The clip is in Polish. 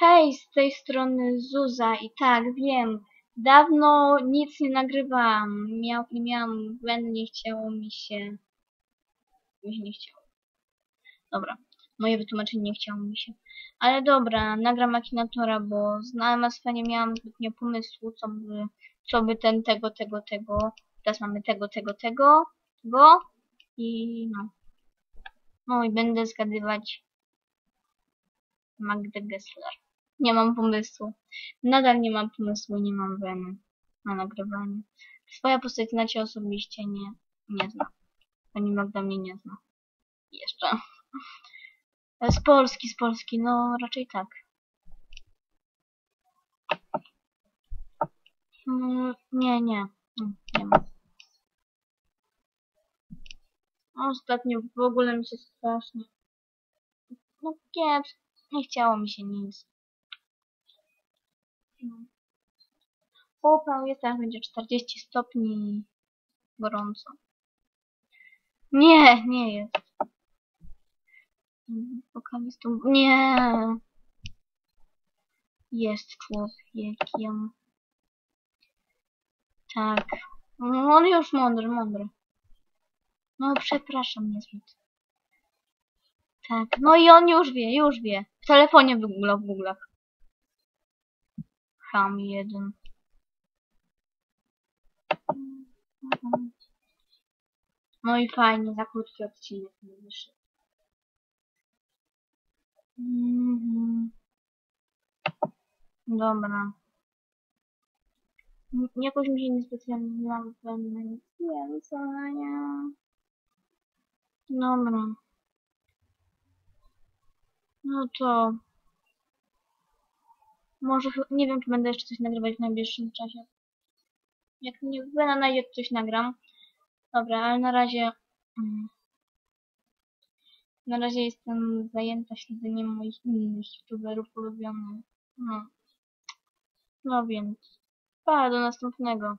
Hej, z tej strony Zuza i tak, wiem, dawno nic nie nagrywałam, Miał, nie miałam błędu, nie chciało mi się, mi się nie chciało. Dobra, moje wytłumaczenie nie chciało mi się. Ale dobra, nagram Akinatora, bo znalazła nie miałam zbytnio pomysłu, co by, co by ten, tego, tego, tego, teraz mamy tego, tego, tego, go i no. No i będę zgadywać Magdę Gessler. Nie mam pomysłu. Nadal nie mam pomysłu, nie mam weny na nagrywanie. Swoja postać znacie osobiście nie, nie zna. Pani Magda mnie nie zna. Jeszcze. Z Polski, z Polski, no raczej tak. Mm, nie, nie. Mm, Nie ma. Ostatnio w ogóle mi się strasznie. No kiepsko. Nie chciało mi się nic. Upał jest, teraz będzie 40 stopni gorąco. Nie, nie jest. Mm, Wokalistą. Nie. Jest człowiekiem. Tak. On już mądry, mądry. No, przepraszam niezbyt. Tak, no i on już wie, już wie. W telefonie wygooglał w Google'ach. Ham jeden. No i fajnie, za krótki odcinek nie wyszedł. Mhm. Dobra. Jakoś mi się nie mam pewne nic więcej. Dobra. No to... Może, nie wiem, czy będę jeszcze coś nagrywać w najbliższym czasie. Jak nie będę najdzie, to coś nagram. Dobra, ale na razie... mm, Na razie jestem zajęta śledzeniem moich innych youtuberów ulubionych. No. No więc... Pa, do następnego.